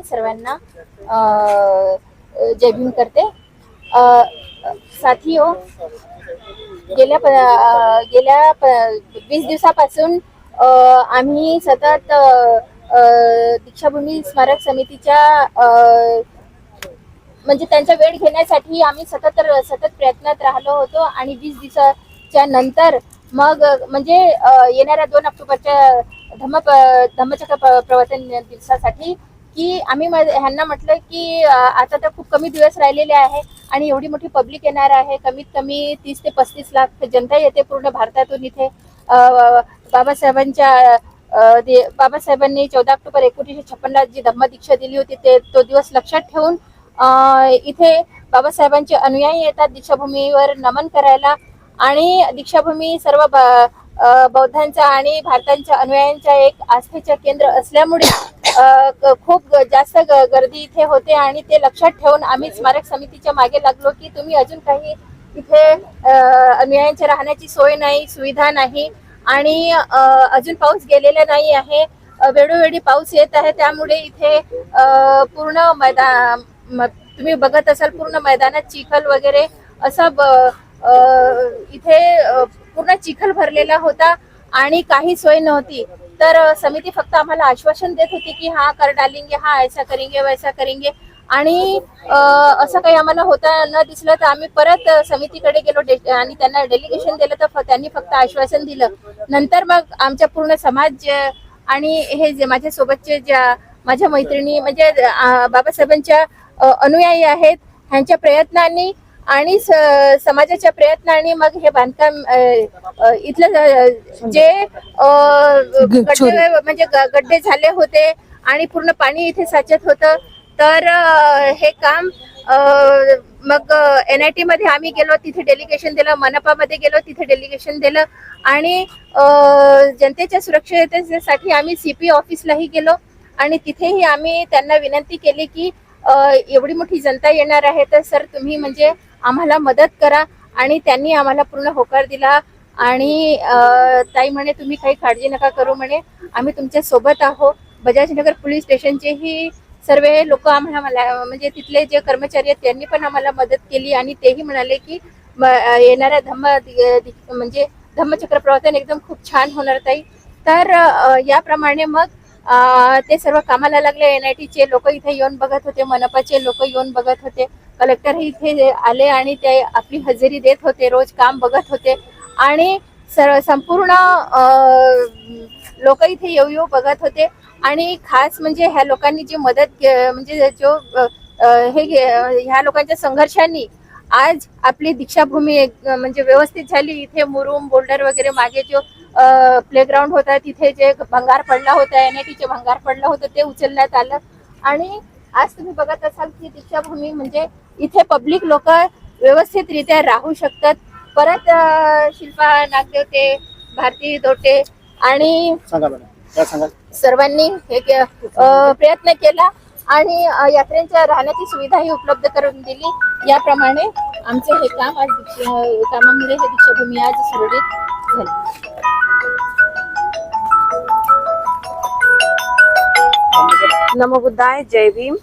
नावाने सर्वांना जय भीम करते. साथी हो गेल्या प- गेल्या प- वीस दिवसापासून आम्ही सतत दीक्षाभूमी स्मारक समितीच्या अ, म्हणजे त्यांचा वेळ घेण्यासाठी आम्ही सतत सतत प्रयत्नात राहिलो होतो आणि वीस दिवसाच्या नंतर मग म्हणजे येणाऱ्या दोन ऑक्टोबरच्या धम्म धम्मचक्र प्रवर्तन दिवसासाठी की आम्ही म- ह्यांना म्हटलं की आता तर खूप कमी दिवस राहिलेले आहे आणि एवढी मोठी पब्लिक येणार आहे. कमीत कमी तीस ते पस्तीस लाख जनता येते पूर्ण भारतातून इथे. बाबासाहेबांच्या दे- बाबासाहेबांनी चौदा ऑक्टोबर एकोणीसशे छप्पनला जी धम्म दीक्षा दिली होती ते तो दिवस लक्षात ठेवून इथे बाबासाहेबांचे अनुयायी येतात दीक्षाभूमीवर नमन करायला. आणि दीक्षाभूमी सर्व बौद्धांच्या बौद्धांचा आणि भारतांच्या अनुयायांच्या एक आस्थेचे केंद्र असल्यामुळे खूप ग- जास्त ग- गर्दी इथे होते आणि ते लक्षात ठेवून आम्ही स्मारक समितीच्या मागे लागलो की तुम्ही अजून काही इथे अनुयायांच्या राहण्याची सोय नाही सुविधा नाही आणि अजून पाऊस गेलेला नाही आहे. वेळोवेळी पाऊस येत आहे त्यामुळे इथे पूर्ण मैदान म- तुम्ही बघत असाल पूर्ण मैदानात चिखल वगैरे असा ब- इथे पूर्ण चिखल भरलेला होता आणि काही सोय नव्हती. तर समिती फक्त आम्हाला आश्वासन देत होती की हा कर डालेंगे हा ऐसा करेंगे वैसा करेंगे. आणि असं काही आम्हाला होता न दिसलं तर आम्ही परत समितीकडे गेलो डे- आणि त्यांना डेलिगेशन दिलं तर फ- त्यांनी फक्त आश्वासन दिलं. नंतर मग आमच्या पूर्ण समाज आणि हे जे माझ्या सोबतचे ज्या माझ्या मैत्रिणी म्हणजे बाबासाहेबांच्या अनुयायी आहेत ह्यांच्या प्रयत्नांनी आणि समाजाच्या प्रयत्नांनी मग हे बांधकाम इथलं जे गड्डे म्हणजे गड्डे झाले होते आणि पूर्ण पाणी इथे साचत होतं. तर हे काम मग एन आय टी मध्ये आम्ही गेलो तिथे डेलिगेशन दिलं मनपामध्ये गेलो तिथे डेलिगेशन दिलं आणि जनतेच्या सुरक्षिततेसाठी आम्ही सीपी ऑफिसलाही गेलो आणि तिथेही आम्ही त्यांना विनंती केली की एवढी मोठी जनता येणार आहे तर सर तुम्ही म्हणजे आम्हाला मदत करा आणि त्यांनी आम्हाला पूर्ण होकार दिला. आणि ताई म्हणे तुम्ही काही काळजी नका करू म्हणे. आम्ही तुमच्यासोबत आहो बजाजनगर पोलीस स्टेशनचेही सर्व लोक आम्हाला मला- म्हणजे तिथले जे कर्मचारी आहेत त्यांनी पण आम्हाला मदत केली आणि तेही म्हणाले की येणाऱ्या धम्म दि- म्हणजे धम्मचक्र प्रवर्तन एकदम खूप छान होणार ताई. तर याप्रमाणे मग ते सर्व कामाला लागले. एन आय टीचे लोक इथे येऊन बघत होते. मनपाचे लोक येऊन बघत होते. कलेक्टर इथे आले आणि ते आपली हजेरी देत होते. रोज काम बघत होते. आणि सर्व संपूर्ण लोक इथे येऊ येऊ बघत होते. आणि खास म्हणजे ह्या लोकांनी जी मदत के- म्हणजे जो हे घे- ह्या लोकांच्या संघर्षांनी आज आपली दीक्षाभूमी एक- म्हणजे व्यवस्थित झाली. इथे मुरुम बोल्डर वगैरे मागे जो प्लेग्राऊंड होता तिथे जे भंगार पडला होता एन आय टीचे भंगार पडलं होतं ते उचलण्यात आलं. आणि आज तुम्ही बघत असाल की दीक्षाभूमी म्हणजे इथे पब्लिक लोक व्यवस्थितरित्या राहू शकतात. परत शिल्पा नागदेवते भारती दोटे आणि सर्वांनी हे प्रयत्न केला आणि यात्रेंच्या राहण्याची सुविधाही उपलब्ध करून दिली. याप्रमाणे आमचे हे काम आज कामामुळे हे दीक्षाभूमी आज सुरळीत झाली. नमो बुद्धाय जय भीम.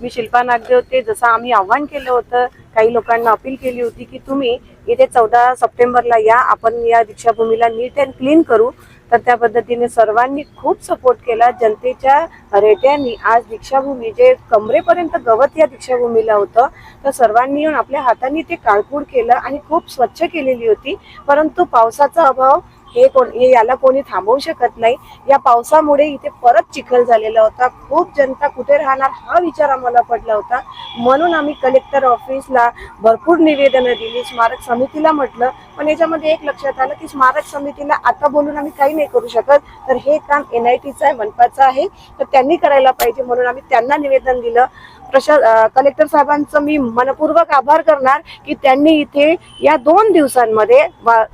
मी शिल्पा नागदे होते. जसं आम्ही आव्हान केलं होतं काही लोकांना अपील केली होती की तुम्ही येथे चौदा सप्टेंबरला या. आपण या दीक्षाभूमीला नीट अँड क्लीन करू. तर त्या पद्धतीने सर्वांनी खूप सपोर्ट केला. जनतेच्या रेट्यांनी आज दीक्षाभूमी जे कमरेपर्यंत गवत या दीक्षाभूमीला होतं तर सर्वांनी येऊन आपल्या हातांनी ते काळपूड केलं आणि खूप स्वच्छ केलेली होती. परंतु पावसाचा अभाव हे कोण हे याला कोणी थांबवू शकत नाही. या पावसामुळे इथे परत चिखल झालेला होता. खूप जनता कुठे राहणार हा विचार आम्हाला पडला होता. म्हणून आम्ही कलेक्टर ऑफिसला भरपूर निवेदनं दिली. स्मारक समितीला म्हटलं. पण याच्यामध्ये एक लक्षात आलं की स्मारक समितीला आता बोलून आम्ही काही नाही करू शकत. तर हे काम एन आय टीचं आहे मनपाचं आहे. तर त्यांनी करायला पाहिजे म्हणून आम्ही त्यांना निवेदन दिलं. प्रशा कलेक्टर साहेबांचं मी मनपूर्वक आभार करणार की त्यांनी इथे या दोन दिवसांमध्ये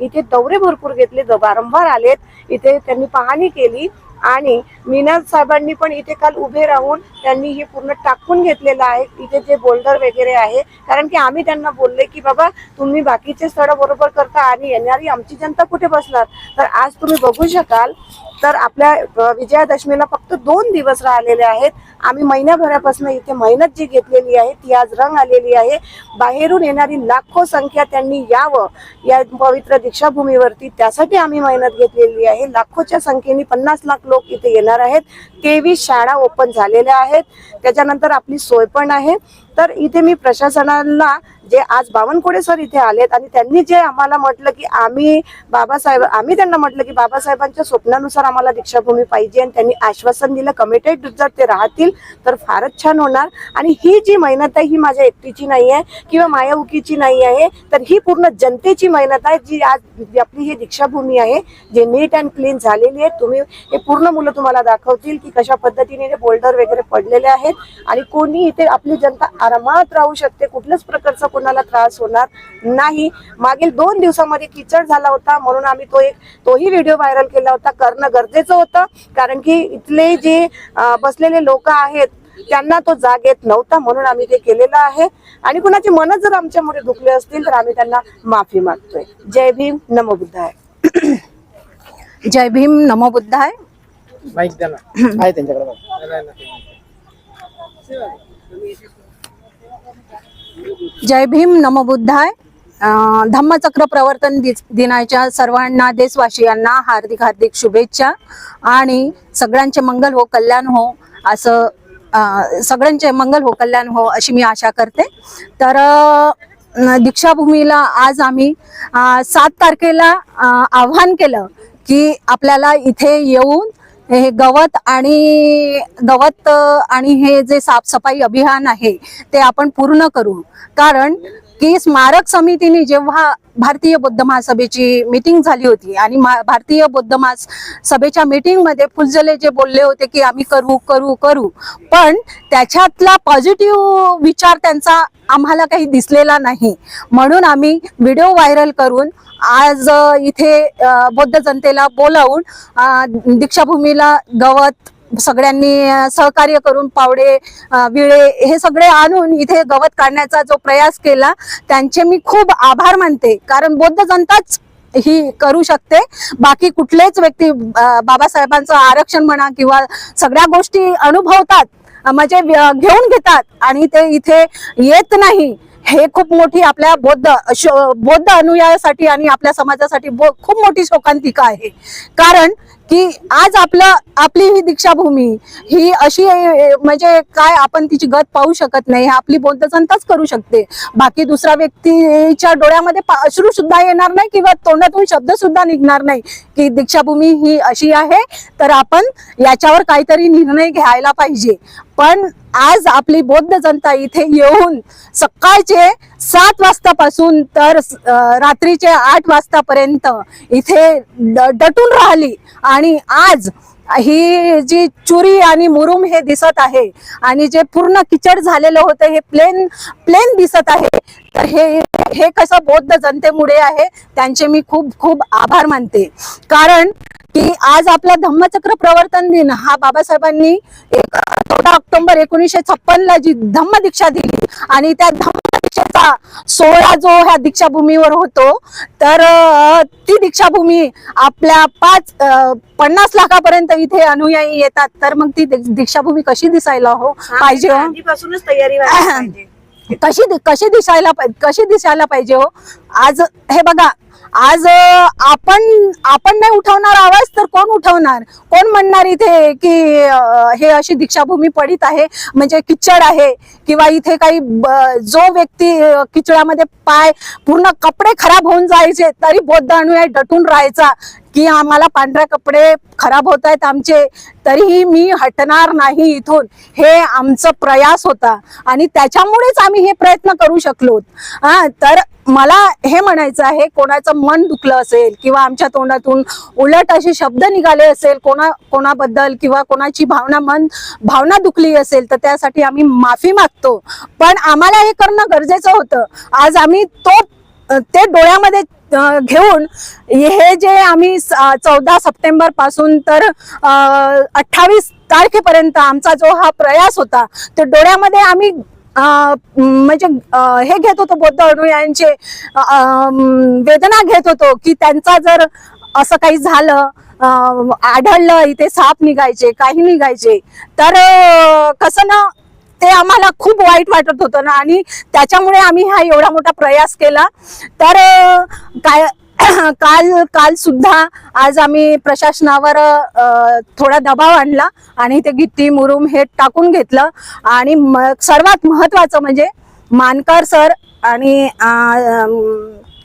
इथे दौरे भरपूर घेतले वारंवार आलेत. इथे त्यांनी पाहणी केली आणि मीनाथ साहेबांनी पण इथे काल उभे राहून त्यांनी हे पूर्ण टाकून घेतलेलं आहे. इथे जे बोल्डर वगैरे आहे कारण की आम्ही त्यांना बोलले की बाबा तुम्ही बाकीचे स्थळ बरोबर करता आणि येणारी आमची जनता कुठे बसणार? तर आज तुम्ही बघू शकाल तर आपल्या विजयादशमीला फक्त दोन दिवस राहिलेले आहेत. आम्ही महिन्याभरापासून इथे मेहनत जी घेतलेली आहे ती आज रंग आलेली आहे. बाहेरून येणारी लाखो संख्या त्यांनी यावं या पवित्र दीक्षाभूमीवरती त्यासाठी आम्ही मेहनत घेतलेली आहे. लाखोच्या संख्येने पन्नास लाख लोक इथे येणार आहेत. तेवीस शाळा ओपन झालेल्या आहेत. त्याच्यानंतर आपली सोय पण आहे. तर इथे मी प्रशासनाला जे आज बावनकुळे सर इथे आलेत आणि त्यांनी जे आम्हाला म्हटलं की आम्ही बाबासाहेब आम्ही त्यांना म्हटलं की बाबासाहेबांच्या स्वप्नानुसार आम्हाला दीक्षाभूमी पाहिजे आणि त्यांनी आश्वासन दिलं कमिटेड जर ते राहतील तर फारच छान होणार. आणि ही जी मेहनत आहे ही माझ्या एकटीची नाही आहे किंवा मायाउकीची नाही आहे तर ही पूर्ण जनतेची मेहनत आहे जी आज आपली ही दीक्षाभूमी आहे जे नीट अँड क्लीन झालेली आहे. तुम्ही हे पूर्ण मुलं तुम्हाला दाखवतील की कशा पद्धतीने हे बोल्डर वगैरे पडलेले आहेत आणि कोणी इथे आपली जनता आरामात राहू शकते. कुठल्याच प्रकारचा कोणाला त्रास होणार नाही. मागील दोन दिवसामध्ये किचड झाला होता. म्हणून आम्ही तो एक तोही व्हिडिओ व्हायरल केला होता. करणं गरजेचं होतं. कारण की इथले जे बसलेले लोक आहेत त्यांना तो जाग येत नव्हता. म्हणून आम्ही ते केलेलं आहे. आणि कुणाची मन जर आमच्यामुळे दुखले असतील तर आम्ही त्यांना माफी मागतोय. जय भीम. नमो बुद्धाय. जय भीम. नमो बुद्धाय. माईक द्या ना. आहे त्यांच्याकडे बघ. नाही, नाही, जय भीम नमो बुद्धाय. अं, धम्मचक्र प्रवर्तन दि- दिनाच्या सर्वांना देशवासियांना हार्दिक हार्दिक शुभेच्छा. आणि सगळ्यांचे मंगल हो कल्याण हो असं अं, सगळ्यांचे मंगल हो कल्याण हो अशी मी आशा करते. तर अं, दीक्षाभूमीला आज आम्ही अं, सात तारखेला अं, आव्हान केलं की आपल्याला इथे येऊन हे गवत आणि गवत आणि हे जे साफसफाई अभियान आहे ते आपण पूर्ण करू. कारण की स्मारक समितीने जेव्हा भारतीय बौद्ध महासभेची मीटिंग झाली होती आणि मा- भारतीय बौद्ध महासभेच्या मीटिंगमध्ये फुलझले जे बोलले होते की आम्ही करू करू करू पण त्याच्यातला पॉझिटिव्ह विचार त्यांचा आम्हाला काही दिसलेला नाही. म्हणून आम्ही व्हिडिओ व्हायरल करून आज इथे बौद्ध जनतेला बोलावून दीक्षाभूमीला गवत सगळ्यांनी सहकार्य करून पावडे विळे हे सगळे आणून इथे गवत काढण्याचा जो प्रयास केला त्यांचे मी खूप आभार मानते. कारण बौद्ध जनताच ही करू शकते. बाकी कुठलेच व्यक्ती बाबासाहेबांचं आरक्षण म्हणा किंवा सगळ्या गोष्टी अनुभवतात म्हणजे घेऊन घेतात आणि ते इथे येत नाही हे खूप मोठी आपल्या बौद्ध बौद्ध अनुयायासाठी आणि आपल्या समाजासाठी खूप मोठी शोकांतिका आहे. कारण की आज आपलं आपली ही दीक्षाभूमी ही अशी म्हणजे काय आपण तिची गत पाहू शकत नाही आपली बौद्ध जनताच करू शकते. बाकी दुसऱ्या व्यक्तीच्या डोळ्यामध्ये अश्रू सुद्धा येणार नाही किंवा तोंडातून शब्द सुद्धा निघणार नाही की दीक्षाभूमी ही अशी आहे तर आपण याच्यावर काहीतरी निर्णय घ्यायला पाहिजे. पण आज आपली बौद्ध जनता इथे येऊन सकाळचे सात वाजतापासून तर रात्रीचे आठ वाजतापर्यंत इथे डटून राहिली आणि आज ही जी चुरी आणि मुरुम हे दिसत आहे आणि जे पूर्ण किचड झालेलं होतं हे प्लेन प्लेन दिसत आहे. तर हे हे कसं बौद्ध जनतेमुळे आहे त्यांचे मी खूप खूप आभार मानते. कारण की आज आपला धम्मचक्र प्रवर्तन दिन हा बाबासाहेबांनी एक चौदा ऑक्टोबर एकोणीसशे छप्पन ला जी धम्म दीक्षा दिली आणि त्या धम्म दीक्षेचा सोहळा जो ह्या दीक्षाभूमीवर होतो तर ती दीक्षाभूमी आपल्या पाच पन्नास लाखापर्यंत इथे अनुयायी येतात. तर मग ती दीक्षाभूमी कशी दिसायला हो? पाहिजे हो? आधीपासूनच तयारी कशी कशी दिसायला कशी दिसायला पाहिजे हो? आज हे बघा आज आपण आपण नाही उठवणार आवाज तर कोण उठवणार? कोण म्हणणार इथे की हे अशी दीक्षाभूमी पडित आहे? म्हणजे किचड आहे किंवा इथे काही जो व्यक्ती किचडामध्ये पाय पूर्ण कपडे खराब होऊन जायचे तरी बौद्ध अनुयायी डटून राहायचा. की आम्हाला पांढरे कपडे खराब होत आहेत आमचे तरीही मी हटणार नाही इथून. हे आमचं प्रयास होता. आणि त्याच्यामुळेच आम्ही हे प्रयत्न करू शकलो. हा तर मला हे म्हणायचं आहे कोणाचं मन दुखलं असेल किंवा आमच्या तोंडातून उलट असे शब्द निघाले असेल कोणा कोणाबद्दल किंवा कोणाची भावना मन भावना दुखली असेल तर त्यासाठी आम्ही माफी मागतो. पण आम्हाला हे करणं गरजेचं होतं. आज आम्ही तो ते डोळ्यामध्ये घेऊन हे जे आम्ही चौदा सप्टेंबरपासून तर अठ्ठावीस तारखेपर्यंत आमचा जो हा प्रयास होता तो डोळ्यामध्ये आम्ही म्हणजे हे घेत होतो बौद्ध अनुयायांचे वेदना घेत होतो की त्यांचा जर असं काही झालं आढळलं इथे साप निघायचे काही निघायचे तर कसं ना ते आम्हाला खूप वाईट वाटत होतं ना आणि त्याच्यामुळे आम्ही हा एवढा मोठा प्रयास केला. तर काय काल काल सुद्धा आज आम्ही प्रशासनावर थोडा दबाव आणला आणि ते गिट्टी मुरुम हे टाकून घेतलं. आणि सर्वात महत्वाचं म्हणजे मानकर सर आणि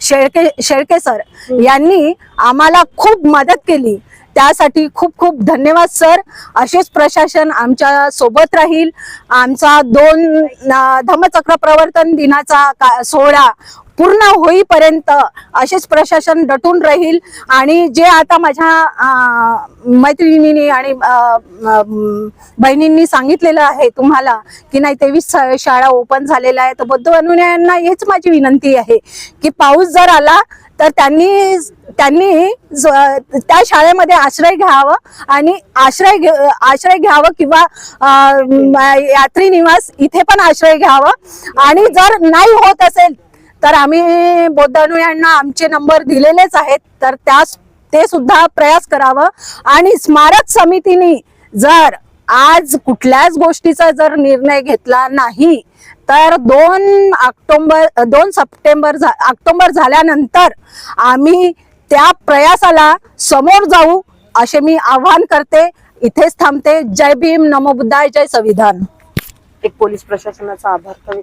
शेळके शेळके सर यांनी आम्हाला खूप मदत केली. त्यासाठी खूप खूप धन्यवाद सर. असेच प्रशासन आमच्यासोबत राहील. आमचा दोन धम्मचक्र प्रवर्तन दिनाचा सोहळा पूर्ण होईपर्यंत असेच प्रशासन डटून राहील. आणि जे आता माझ्या मैत्रिणींनी आणि बहिणींनी सांगितलेलं आहे तुम्हाला की नाही तेवीस शाळा ओपन झालेल्या आहेत. तर बौद्ध अनुयायांना हेच माझी विनंती आहे की पाऊस जर आला तर त्यांनी त्यांनी ज- त्या शाळेमध्ये आश्रय घ्यावं आणि आश्रय घे- आश्रय घ्यावं किंवा यात्री निवास इथे पण आश्रय घ्यावं. आणि जर नाही होत असेल तर आम्ही बोधानू यांना आमचे नंबर दिलेलेच आहेत. तर त्यास ते सुद्धा प्रयास करावं. आणि स्मारक समितीने जर आज कुठल्याच गोष्टीचा जर निर्णय घेतला नाही तर दोन ऑक्टोंबर दोन सप्टेंबर झा- ऑक्टोबर झाल्यानंतर आम्ही त्या प्रयासाला समोर जाऊ असे मी आवाहन करते. इथेच थांबते. जय भीम. नमो बुद्धाय. जय संविधान. एक पोलीस प्रशासनाचा आभार.